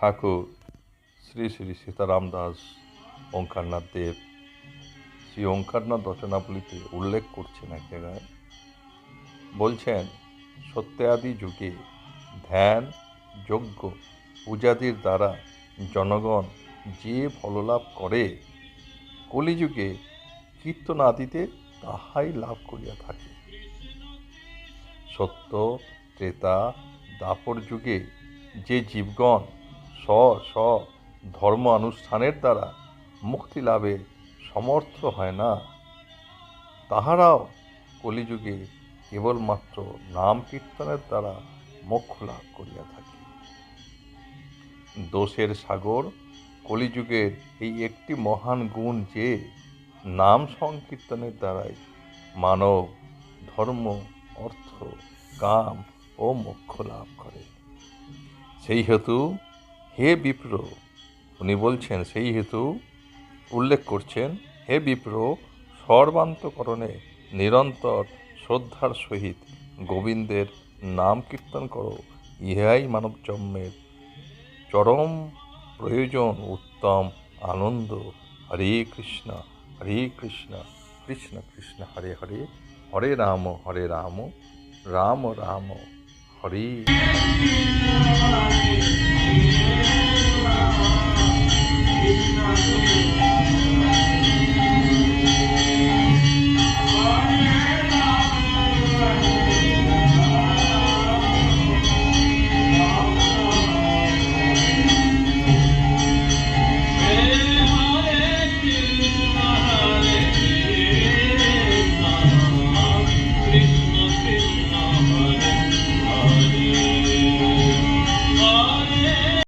ঠাকুর, শ্রী শ্রী সীতারাম দাস, ওঙ্কারনাথ দেব, শ্রী ওঙ্কারনাথ রচনাবলিতে উল্লেখ করছেন এক জায়গায়, বলছেন, সত্যাদি যুগে ধ্যান, যজ্ঞ, পূজাদির দ্বারা জনগণ যে ফললাভ করে, কলিযুগে কীর্তন আদিতে তাহাই লাভ করিয়া থাকে। সত্য, ত্রেতা, দাপর যুগে যে জীবগণ স্ব ধর্ম অনুষ্ঠানের দ্বারা মুক্তি লাভে সমর্থ হয় না। তাহারাও কলিযুগে কেবলমাত্র নাম কীর্তনের দ্বারা মোক্ষ লাভ করিয়া থাকে। দোষের সাগর কলিযুগের এই একটি মহান গুণ যে নাম সংকীর্তনের দ্বারাই মানব ধর্ম, অর্থ, কাম ও মোক্ষ লাভ করে। সেই হেতু হে বিপ্র, উনি বলছেন, সেই হেতু উল্লেখ করছেন, হে বিপ্র, সর্বান্তকরণে নিরন্তর শ্রদ্ধার সহিত গোবিন্দের নাম কীর্তন করো। ইহাই মানব জন্মের চরম প্রয়োজন, উত্তম আনন্দ। হরে কৃষ্ণ হরে কৃষ্ণ কৃষ্ণ কৃষ্ণ, হরে হরে হরে রাম হরে রাম রাম রাম, হরে